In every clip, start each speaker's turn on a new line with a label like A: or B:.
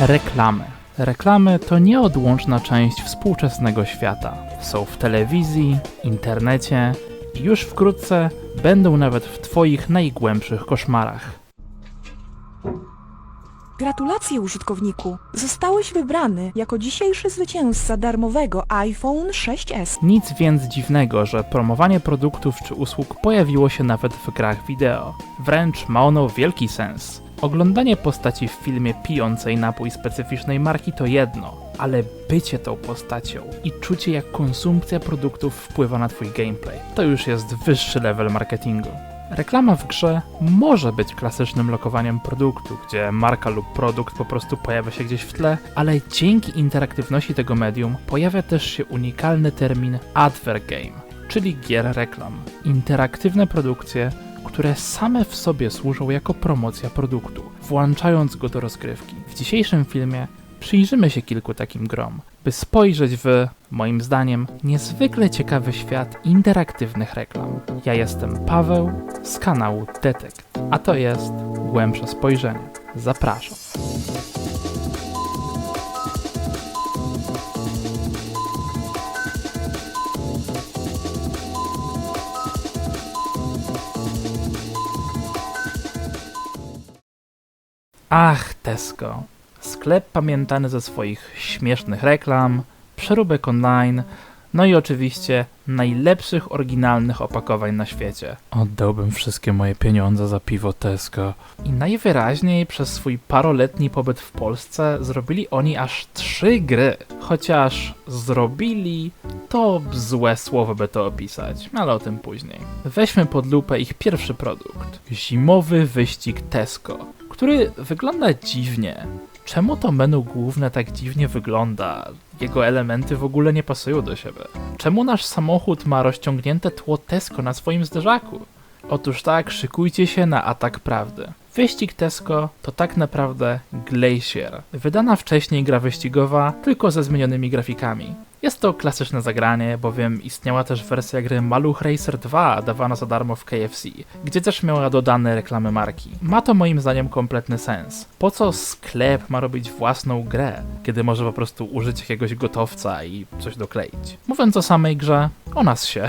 A: Reklamy. Reklamy to nieodłączna część współczesnego świata. Są w telewizji, internecie i już wkrótce będą nawet w Twoich najgłębszych koszmarach.
B: Gratulacje użytkowniku! Zostałeś wybrany jako dzisiejszy zwycięzca darmowego iPhone 6s.
A: Nic więc dziwnego, że promowanie produktów czy usług pojawiło się nawet w grach wideo. Wręcz ma ono wielki sens. Oglądanie postaci w filmie pijącej napój specyficznej marki to jedno, ale bycie tą postacią i czucie jak konsumpcja produktów wpływa na twój gameplay, to już jest wyższy level marketingu. Reklama w grze może być klasycznym lokowaniem produktu, gdzie marka lub produkt po prostu pojawia się gdzieś w tle, ale dzięki interaktywności tego medium pojawia też się unikalny termin advert game, czyli gier reklam. Interaktywne produkcje, które same w sobie służą jako promocja produktu, włączając go do rozgrywki. W dzisiejszym filmie przyjrzymy się kilku takim grom, by spojrzeć w, moim zdaniem, niezwykle ciekawy świat interaktywnych reklam. Ja jestem Paweł z kanału Detect, a to jest Głębsze Spojrzenie. Zapraszam. Ach, Tesco. Sklep pamiętany ze swoich śmiesznych reklam, przeróbek online, no i oczywiście najlepszych oryginalnych opakowań na świecie. Oddałbym wszystkie moje pieniądze za piwo Tesco. I najwyraźniej przez swój paroletni pobyt w Polsce zrobili oni aż trzy gry. Chociaż zrobili, to złe słowo by to opisać, ale o tym później. Weźmy pod lupę ich pierwszy produkt. Zimowy wyścig Tesco, który wygląda dziwnie. Czemu to menu główne tak dziwnie wygląda? Jego elementy w ogóle nie pasują do siebie. Czemu nasz samochód ma rozciągnięte tło Tesco na swoim zderzaku? Otóż tak, szykujcie się na atak prawdy. Wyścig Tesco to tak naprawdę Glacier, wydana wcześniej gra wyścigowa, tylko ze zmienionymi grafikami. Jest to klasyczne zagranie, bowiem istniała też wersja gry Maluch Racer 2 dawana za darmo w KFC, gdzie też miała dodane reklamy marki. Ma to moim zdaniem kompletny sens. Po co sklep ma robić własną grę, kiedy może po prostu użyć jakiegoś gotowca i coś dokleić? Mówiąc o samej grze, o nas się.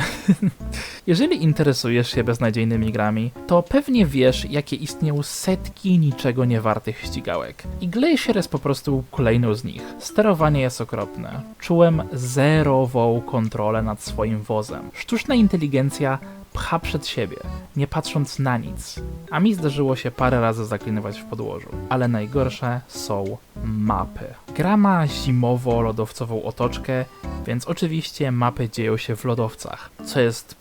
A: Jeżeli interesujesz się beznadziejnymi grami, to pewnie wiesz, jakie istnieją setki niczego niewartych ścigałek. I Glacier jest po prostu kolejną z nich. Sterowanie jest okropne. Czułem zerową kontrolę nad swoim wozem. Sztuczna inteligencja pcha przed siebie, nie patrząc na nic. A mi zdarzyło się parę razy zaklinować w podłożu. Ale najgorsze są mapy. Gra ma zimowo-lodowcową otoczkę, więc oczywiście mapy dzieją się w lodowcach, co jest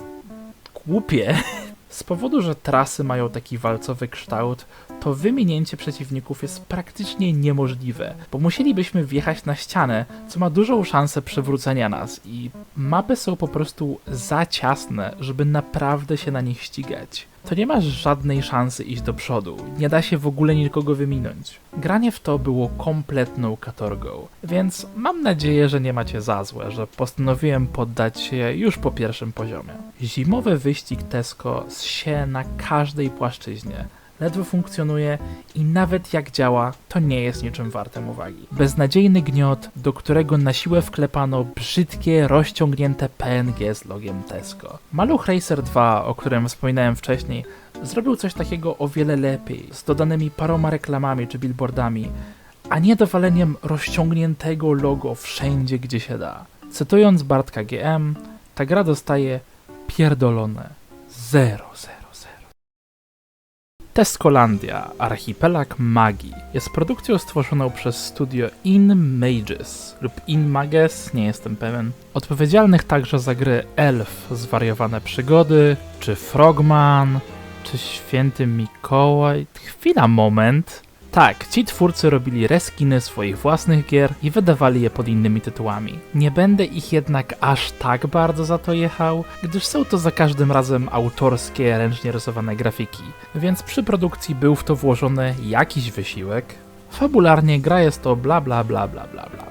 A: głupie. Z powodu, że trasy mają taki walcowy kształt, to wyminięcie przeciwników jest praktycznie niemożliwe, bo musielibyśmy wjechać na ścianę, co ma dużą szansę przewrócenia nas i mapy są po prostu za ciasne, żeby naprawdę się na nich ścigać. To nie masz żadnej szansy iść do przodu, nie da się w ogóle nikogo wyminąć. Granie w to było kompletną katorgą, więc mam nadzieję, że nie macie za złe, że postanowiłem poddać się już po pierwszym poziomie. Zimowy wyścig Tesco się na każdej płaszczyźnie, ledwo funkcjonuje i nawet jak działa, to nie jest niczym wartym uwagi. Beznadziejny gniot, do którego na siłę wklepano brzydkie, rozciągnięte PNG z logiem Tesco. Maluch Racer 2, o którym wspominałem wcześniej, zrobił coś takiego o wiele lepiej, z dodanymi paroma reklamami czy billboardami, a nie dowaleniem rozciągniętego logo wszędzie, gdzie się da. Cytując Bartka GM, ta gra dostaje pierdolone 0, 0, 0. Teskolandia, archipelag magii, jest produkcją stworzoną przez studio In Mages lub In Mages, nie jestem pewien, odpowiedzialnych także za gry Elf, Zwariowane Przygody, czy Frogman, czy Święty Mikołaj. Chwila, moment. Tak, ci twórcy robili reskiny swoich własnych gier i wydawali je pod innymi tytułami. Nie będę ich jednak aż tak bardzo za to jechał, gdyż są to za każdym razem autorskie, ręcznie rysowane grafiki, więc przy produkcji był w to włożony jakiś wysiłek. Fabularnie gra jest to bla bla bla bla bla bla.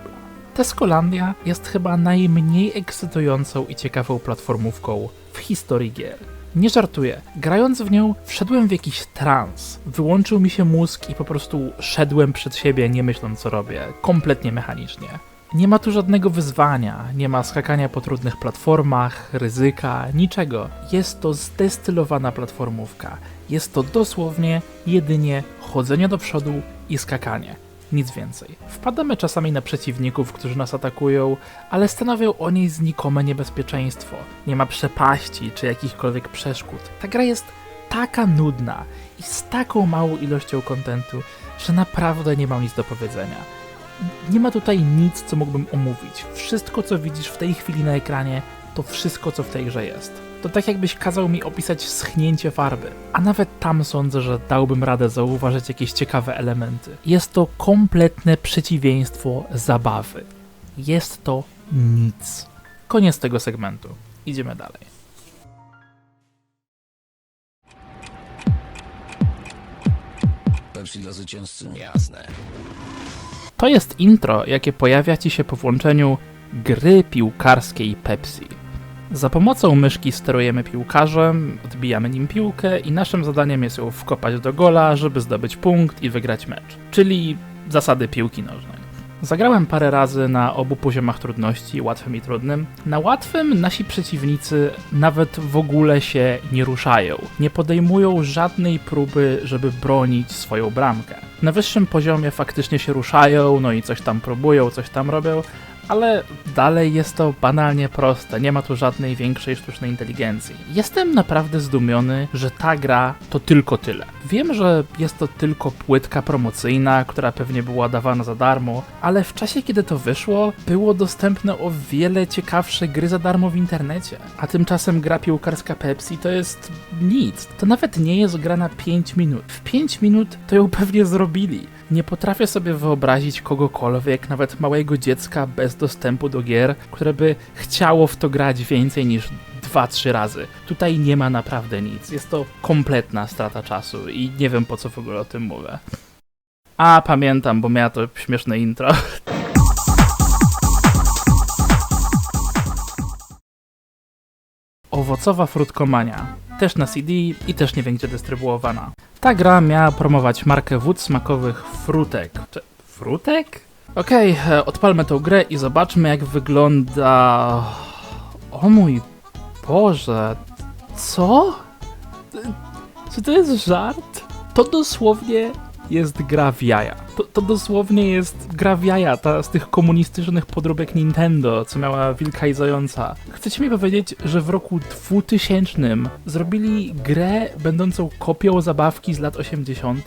A: Teskolandia jest chyba najmniej ekscytującą i ciekawą platformówką w historii gier. Nie żartuję. Grając w nią, wszedłem w jakiś trans. Wyłączył mi się mózg i po prostu szedłem przed siebie, nie myśląc co robię. Kompletnie mechanicznie. Nie ma tu żadnego wyzwania, nie ma skakania po trudnych platformach, ryzyka, niczego. Jest to zdestylowana platformówka. Jest to dosłownie jedynie chodzenie do przodu i skakanie. Nic więcej. Wpadamy czasami na przeciwników, którzy nas atakują, ale stanowią oni znikome niebezpieczeństwo. Nie ma przepaści czy jakichkolwiek przeszkód. Ta gra jest taka nudna i z taką małą ilością kontentu, że naprawdę nie mam nic do powiedzenia. Nie ma tutaj nic, co mógłbym omówić. Wszystko, co widzisz w tej chwili na ekranie, to wszystko, co w tej grze jest. To tak jakbyś kazał mi opisać schnięcie farby. A nawet tam sądzę, że dałbym radę zauważyć jakieś ciekawe elementy. Jest to kompletne przeciwieństwo zabawy. Jest to nic. Koniec tego segmentu. Idziemy dalej.
C: Pepsi dla zwycięzcy? Jasne.
A: To jest intro, jakie pojawia ci się po włączeniu gry piłkarskiej Pepsi. Za pomocą myszki sterujemy piłkarzem, odbijamy nim piłkę i naszym zadaniem jest ją wkopać do gola, żeby zdobyć punkt i wygrać mecz. Czyli zasady piłki nożnej. Zagrałem parę razy na obu poziomach trudności, łatwym i trudnym. Na łatwym nasi przeciwnicy nawet w ogóle się nie ruszają. Nie podejmują żadnej próby, żeby bronić swoją bramkę. Na wyższym poziomie faktycznie się ruszają, no i coś tam próbują, coś tam robią, ale dalej jest to banalnie proste, nie ma tu żadnej większej sztucznej inteligencji. Jestem naprawdę zdumiony, że ta gra to tylko tyle. Wiem, że jest to tylko płytka promocyjna, która pewnie była dawana za darmo, ale w czasie kiedy to wyszło, było dostępne o wiele ciekawsze gry za darmo w internecie. A tymczasem gra piłkarska Pepsi to jest nic. To nawet nie jest gra na 5 minut. W 5 minut to ją pewnie zrobili. Nie potrafię sobie wyobrazić kogokolwiek, nawet małego dziecka bez dostępu do gier, które by chciało w to grać więcej niż 2-3 razy. Tutaj nie ma naprawdę nic. Jest to kompletna strata czasu i nie wiem po co w ogóle o tym mówię. A, pamiętam, bo miała to śmieszne intro. Owocowa frutkomania. Też na CD i też nie gdzie dystrybuowana. Ta gra miała promować markę wód smakowych frutek. Czy frutek? Okej, e, odpalmy tą grę i zobaczmy jak wygląda... O mój Boże, co? Czy to jest żart? To dosłownie jest gra w jaja. To, to dosłownie jest gra w jaja, ta z tych komunistycznych podróbek Nintendo, co miała wilka i zająca. Chcecie mi powiedzieć, że w roku 2000 zrobili grę będącą kopią zabawki z lat 80.?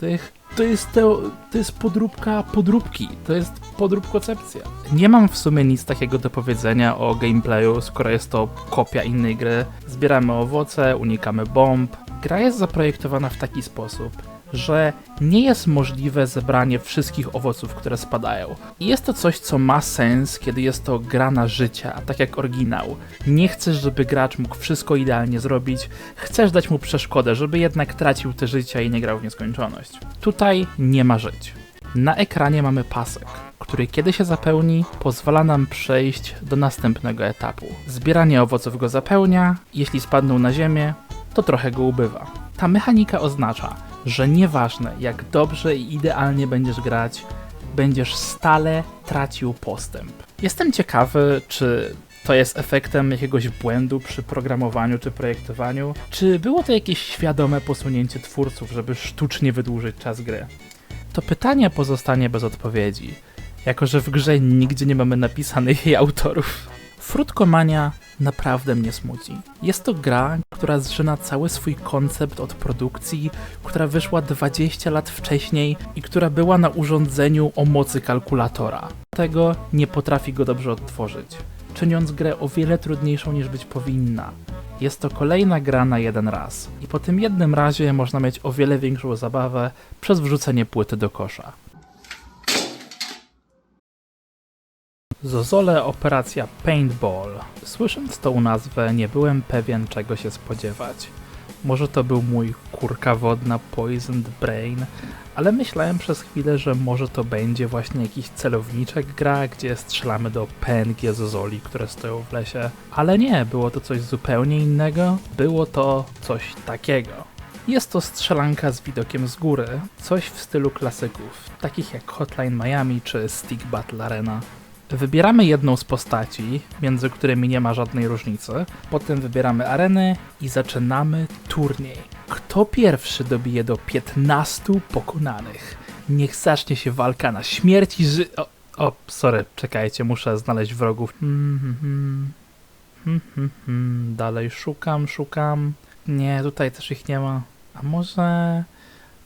A: To jest, to, to jest podróbka podróbki, to jest podróbkoncepcja. Nie mam w sumie nic takiego do powiedzenia o gameplayu, skoro jest to kopia innej gry. Zbieramy owoce, unikamy bomb. Gra jest zaprojektowana w taki sposób, że nie jest możliwe zebranie wszystkich owoców, które spadają. I jest to coś, co ma sens, kiedy jest to gra na życie, a tak jak oryginał. Nie chcesz, żeby gracz mógł wszystko idealnie zrobić, chcesz dać mu przeszkodę, żeby jednak tracił te życia i nie grał w nieskończoność. Tutaj nie ma żyć. Na ekranie mamy pasek, który kiedy się zapełni, pozwala nam przejść do następnego etapu. Zbieranie owoców go zapełnia, jeśli spadną na ziemię, to trochę go ubywa. Ta mechanika oznacza, że nieważne jak dobrze i idealnie będziesz grać, będziesz stale tracił postęp. Jestem ciekawy, czy to jest efektem jakiegoś błędu przy programowaniu czy projektowaniu, czy było to jakieś świadome posunięcie twórców, żeby sztucznie wydłużyć czas gry. To pytanie pozostanie bez odpowiedzi, jako że w grze nigdzie nie mamy napisanych jej autorów. Frutkomania naprawdę mnie smuci. Jest to gra, która zżyna cały swój koncept od produkcji, która wyszła 20 lat wcześniej i która była na urządzeniu o mocy kalkulatora. Tego nie potrafi go dobrze odtworzyć, czyniąc grę o wiele trudniejszą niż być powinna. Jest to kolejna gra na jeden raz i po tym jednym razie można mieć o wiele większą zabawę przez wrzucenie płyty do kosza. Zozole Operacja Paintball. Słysząc tą nazwę, nie byłem pewien czego się spodziewać. Może to był mój kurka wodna Poisoned Brain, ale myślałem przez chwilę, że może to będzie właśnie jakiś celowniczek gra, gdzie strzelamy do PNG Zozoli, które stoją w lesie. Ale nie, było to coś zupełnie innego. Było to coś takiego. Jest to strzelanka z widokiem z góry, coś w stylu klasyków, takich jak Hotline Miami czy Stick Battle Arena. Wybieramy jedną z postaci, między którymi nie ma żadnej różnicy, potem wybieramy areny i zaczynamy turniej. Kto pierwszy dobije do 15 pokonanych? Niech zacznie się walka na śmierć i ży... O, o sorry, czekajcie, muszę znaleźć wrogów. Hmm, hmm, hmm. Hmm, hmm, hmm. Dalej szukam, szukam. Nie, tutaj też ich nie ma. A może...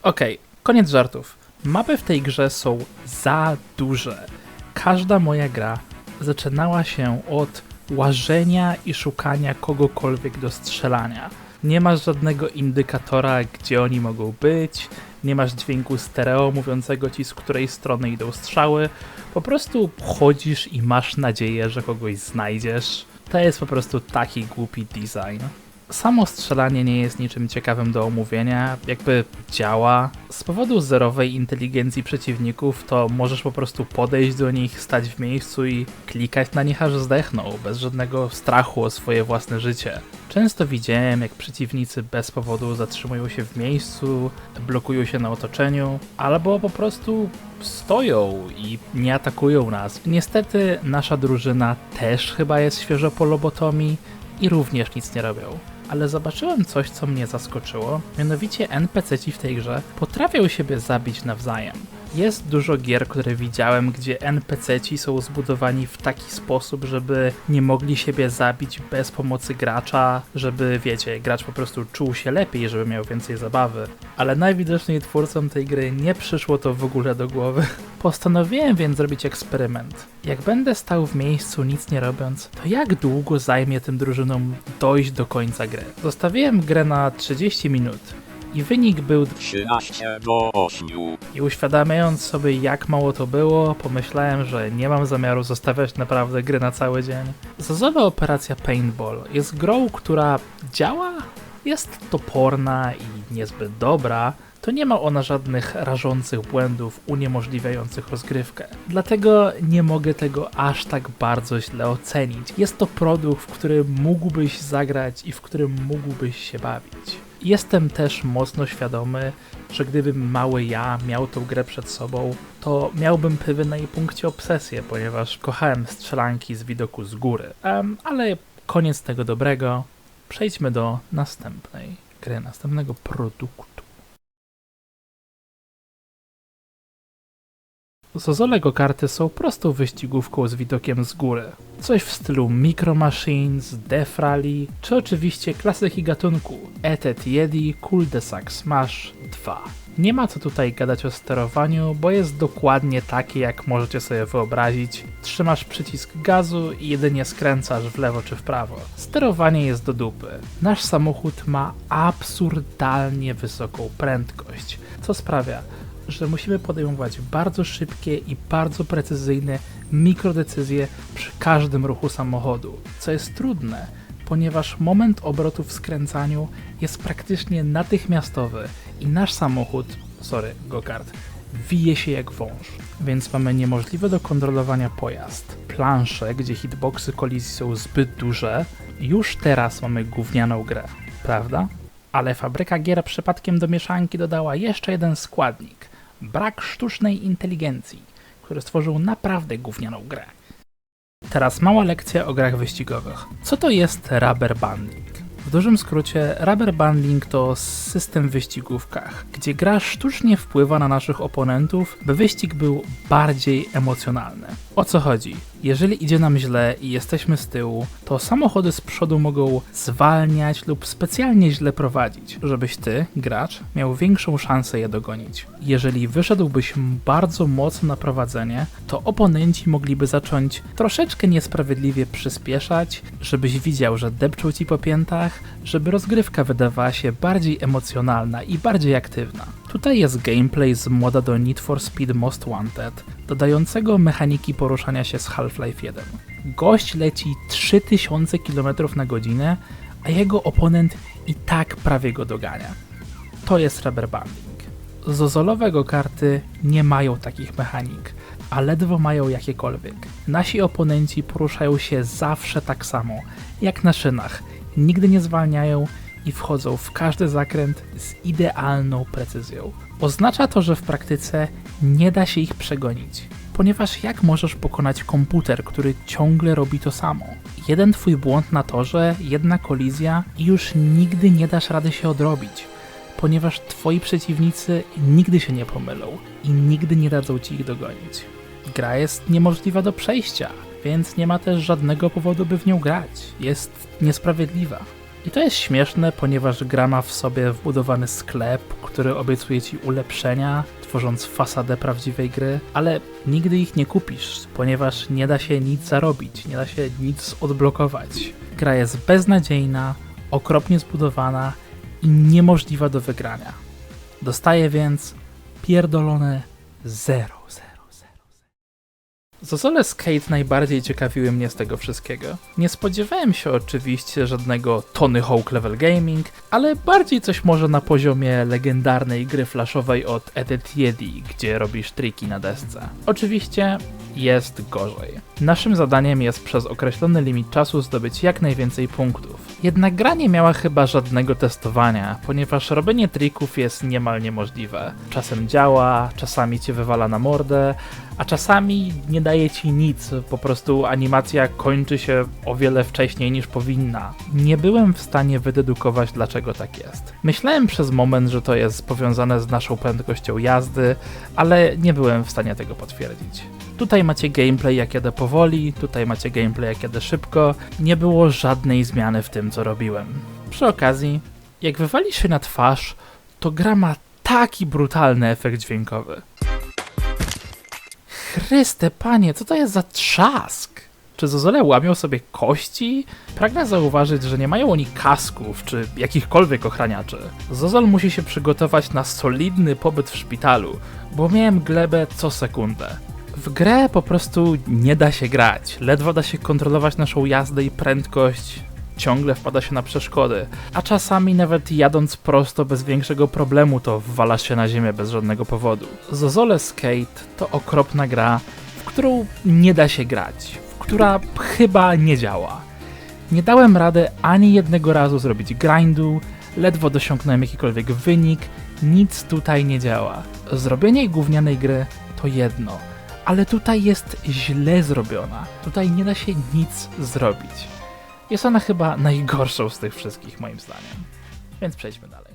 A: Okej, koniec żartów. Mapy w tej grze są za duże. Każda moja gra zaczynała się od łażenia i szukania kogokolwiek do strzelania. Nie masz żadnego indykatora, gdzie oni mogą być, nie masz dźwięku stereo mówiącego ci, z której strony idą strzały. Po prostu chodzisz i masz nadzieję, że kogoś znajdziesz. To jest po prostu taki głupi design. Samo strzelanie nie jest niczym ciekawym do omówienia, jakby działa. Z powodu zerowej inteligencji przeciwników, to możesz po prostu podejść do nich, stać w miejscu i klikać na nich aż zdechną, bez żadnego strachu o swoje własne życie. Często widziałem, jak przeciwnicy bez powodu zatrzymują się w miejscu, blokują się na otoczeniu, albo po prostu stoją i nie atakują nas. Niestety nasza drużyna też chyba jest świeżo po lobotomii i również nic nie robią. Ale zobaczyłem coś, co mnie zaskoczyło, mianowicie NPC-ci w tej grze potrafią siebie zabić nawzajem. Jest dużo gier, które widziałem, gdzie NPC-ci są zbudowani w taki sposób, żeby nie mogli siebie zabić bez pomocy gracza, żeby, wiecie, gracz po prostu czuł się lepiej, żeby miał więcej zabawy. Ale najwidoczniej twórcom tej gry nie przyszło to w ogóle do głowy. Postanowiłem więc zrobić eksperyment. Jak będę stał w miejscu nic nie robiąc, to jak długo zajmie tym drużynom dojść do końca gry? Zostawiłem grę na 30 minut i wynik był
D: 13 do 8.
A: i uświadamiając sobie, jak mało to było, pomyślałem, że nie mam zamiaru zostawiać naprawdę gry na cały dzień. Zazowa operacja Paintball jest grą, która działa, jest toporna i niezbyt dobra, to nie ma ona żadnych rażących błędów uniemożliwiających rozgrywkę. Dlatego nie mogę tego aż tak bardzo źle ocenić. Jest to produkt, w którym mógłbyś zagrać i w którym mógłbyś się bawić. Jestem też mocno świadomy, że gdybym mały ja miał tą grę przed sobą, to miałbym pewien na jej punkcie obsesję, ponieważ kochałem strzelanki z widoku z góry. Em, ale koniec tego dobrego. Przejdźmy do następnej gry, następnego produktu. Zozole karty są prostą wyścigówką z widokiem z góry. Coś w stylu Micro Machines, Death Rally, czy oczywiście klasyki gatunku Etet Yedi Cul-de-Sac Smash 2. Nie ma co tutaj gadać o sterowaniu, bo jest dokładnie takie jak możecie sobie wyobrazić. Trzymasz przycisk gazu i jedynie skręcasz w lewo czy w prawo. Sterowanie jest do dupy. Nasz samochód ma absurdalnie wysoką prędkość, co sprawia, że musimy podejmować bardzo szybkie i bardzo precyzyjne mikrodecyzje przy każdym ruchu samochodu, co jest trudne, ponieważ moment obrotu w skręcaniu jest praktycznie natychmiastowy i nasz samochód, sorry, go-kart, wije się jak wąż, więc mamy niemożliwe do kontrolowania pojazd. Plansze, gdzie hitboxy kolizji są zbyt duże, już teraz mamy gównianą grę, prawda? Ale fabryka gier przypadkiem do mieszanki dodała jeszcze jeden składnik brak sztucznej inteligencji, który stworzył naprawdę gównianą grę. Teraz mała lekcja o grach wyścigowych. Co to jest rubber banding? W dużym skrócie, rubber banding to system wyścigówkach, gdzie gra sztucznie wpływa na naszych oponentów, by wyścig był bardziej emocjonalny. O co chodzi? Jeżeli idzie nam źle i jesteśmy z tyłu, to samochody z przodu mogą zwalniać lub specjalnie źle prowadzić, żebyś ty, gracz, miał większą szansę je dogonić. Jeżeli wyszedłbyś bardzo mocno na prowadzenie, to oponenci mogliby zacząć troszeczkę niesprawiedliwie przyspieszać, żebyś widział, że depczą ci po piętach, żeby rozgrywka wydawała się bardziej emocjonalna i bardziej aktywna. Tutaj jest gameplay z moda do Need for Speed Most Wanted, dodającego mechaniki poruszania się z Half-Life 1. Gość leci 3000 km na godzinę, a jego oponent i tak prawie go dogania. To jest rubber banding. Zozolowe karty nie mają takich mechanik, a ledwo mają jakiekolwiek. Nasi oponenci poruszają się zawsze tak samo, jak na szynach. Nigdy nie zwalniają i wchodzą w każdy zakręt z idealną precyzją. Oznacza to, że w praktyce nie da się ich przegonić, ponieważ jak możesz pokonać komputer, który ciągle robi to samo? Jeden twój błąd na torze, jedna kolizja i już nigdy nie dasz rady się odrobić, ponieważ twoi przeciwnicy nigdy się nie pomylą i nigdy nie dadzą ci ich dogonić. Gra jest niemożliwa do przejścia, więc nie ma też żadnego powodu, by w nią grać. Jest niesprawiedliwa. I to jest śmieszne, ponieważ gra ma w sobie wbudowany sklep, który obiecuje ci ulepszenia, tworząc fasadę prawdziwej gry, ale nigdy ich nie kupisz, ponieważ nie da się nic zarobić, nie da się nic odblokować. Gra jest beznadziejna, okropnie zbudowana i niemożliwa do wygrania. Dostaje więc pierdolone 0, 0. Zozole Skate najbardziej ciekawiły mnie z tego wszystkiego. Nie spodziewałem się oczywiście żadnego Tony Hawk Level Gaming, ale bardziej coś może na poziomie legendarnej gry flashowej od Edit Yeti, gdzie robisz triki na desce. Oczywiście jest gorzej. Naszym zadaniem jest przez określony limit czasu zdobyć jak najwięcej punktów. Jednak gra nie miała chyba żadnego testowania, ponieważ robienie trików jest niemal niemożliwe. Czasem działa, czasami cię wywala na mordę, a czasami nie daje ci nic, po prostu animacja kończy się o wiele wcześniej niż powinna. Nie byłem w stanie wydedukować, dlaczego tak jest. Myślałem przez moment, że to jest powiązane z naszą prędkością jazdy, ale nie byłem w stanie tego potwierdzić. Tutaj macie gameplay jak jadę powoli, tutaj macie gameplay jak jadę szybko. Nie było żadnej zmiany w tym, co robiłem. Przy okazji, jak wywalisz się na twarz, to gra ma taki brutalny efekt dźwiękowy. Chryste, panie, co to jest za trzask? Czy Zozole łamią sobie kości? Pragnę zauważyć, że nie mają oni kasków czy jakichkolwiek ochraniaczy. Zozol musi się przygotować na solidny pobyt w szpitalu, bo miałem glebę co sekundę. W grę po prostu nie da się grać, ledwo da się kontrolować naszą jazdę i prędkość, ciągle wpada się na przeszkody, a czasami nawet jadąc prosto bez większego problemu to wwalasz się na ziemię bez żadnego powodu. Zozole Skate to okropna gra, w którą nie da się grać, w która chyba nie działa. Nie dałem rady ani jednego razu zrobić grindu, ledwo dosiągnąłem jakikolwiek wynik, nic tutaj nie działa. Zrobienie gównianej gry to jedno, ale tutaj jest źle zrobiona. Tutaj nie da się nic zrobić. Jest ona chyba najgorszą z tych wszystkich, moim zdaniem. Więc przejdźmy dalej.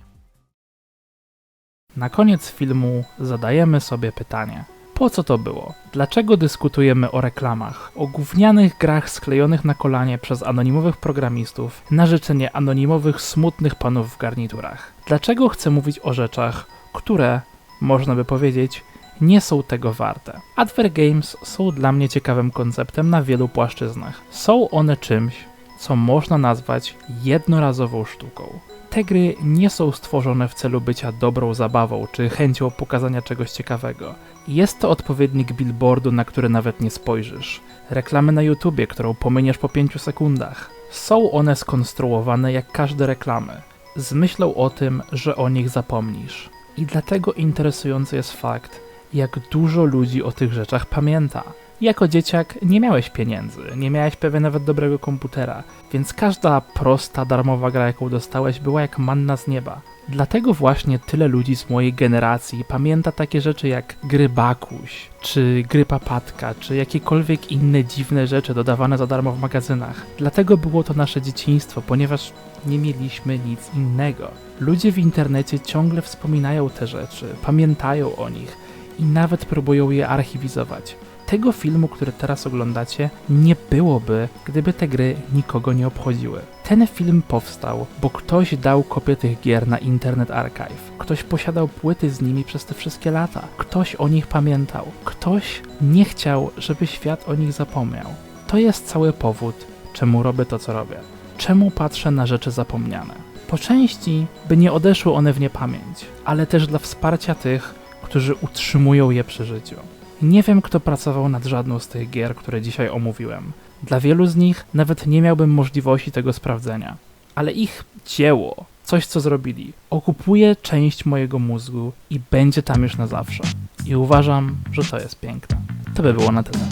A: Na koniec filmu zadajemy sobie pytanie: po co to było? Dlaczego dyskutujemy o reklamach, o gównianych grach sklejonych na kolanie przez anonimowych programistów na życzenie anonimowych, smutnych panów w garniturach? Dlaczego chcę mówić o rzeczach, które, można by powiedzieć, nie są tego warte. Adver Games są dla mnie ciekawym konceptem na wielu płaszczyznach. Są one czymś, co można nazwać jednorazową sztuką. Te gry nie są stworzone w celu bycia dobrą zabawą czy chęcią pokazania czegoś ciekawego. Jest to odpowiednik billboardu, na który nawet nie spojrzysz. Reklamy na YouTubie, którą pominiesz po 5 sekundach. Są one skonstruowane jak każde reklamy, z myślą o tym, że o nich zapomnisz. I dlatego interesujący jest fakt, jak dużo ludzi o tych rzeczach pamięta. Jako dzieciak nie miałeś pieniędzy, nie miałeś pewnie nawet dobrego komputera, więc każda prosta, darmowa gra, jaką dostałeś, była jak manna z nieba. Dlatego właśnie tyle ludzi z mojej generacji pamięta takie rzeczy jak gry Bakuś, czy gry Papatka, czy jakiekolwiek inne dziwne rzeczy dodawane za darmo w magazynach. Dlatego było to nasze dzieciństwo, ponieważ nie mieliśmy nic innego. Ludzie w internecie ciągle wspominają te rzeczy, pamiętają o nich i nawet próbują je archiwizować. Tego filmu, który teraz oglądacie, nie byłoby, gdyby te gry nikogo nie obchodziły. Ten film powstał, bo ktoś dał kopię tych gier na Internet Archive. Ktoś posiadał płyty z nimi przez te wszystkie lata. Ktoś o nich pamiętał. Ktoś nie chciał, żeby świat o nich zapomniał. To jest cały powód, czemu robię to, co robię. Czemu patrzę na rzeczy zapomniane. Po części, by nie odeszły one w niepamięć, ale też dla wsparcia tych, którzy utrzymują je przy życiu. Nie wiem, kto pracował nad żadną z tych gier, które dzisiaj omówiłem. Dla wielu z nich nawet nie miałbym możliwości tego sprawdzenia. ale ich dzieło, coś co zrobili, okupuje część mojego mózgu i będzie tam już na zawsze. I uważam, że to jest piękne. To by było na tyle.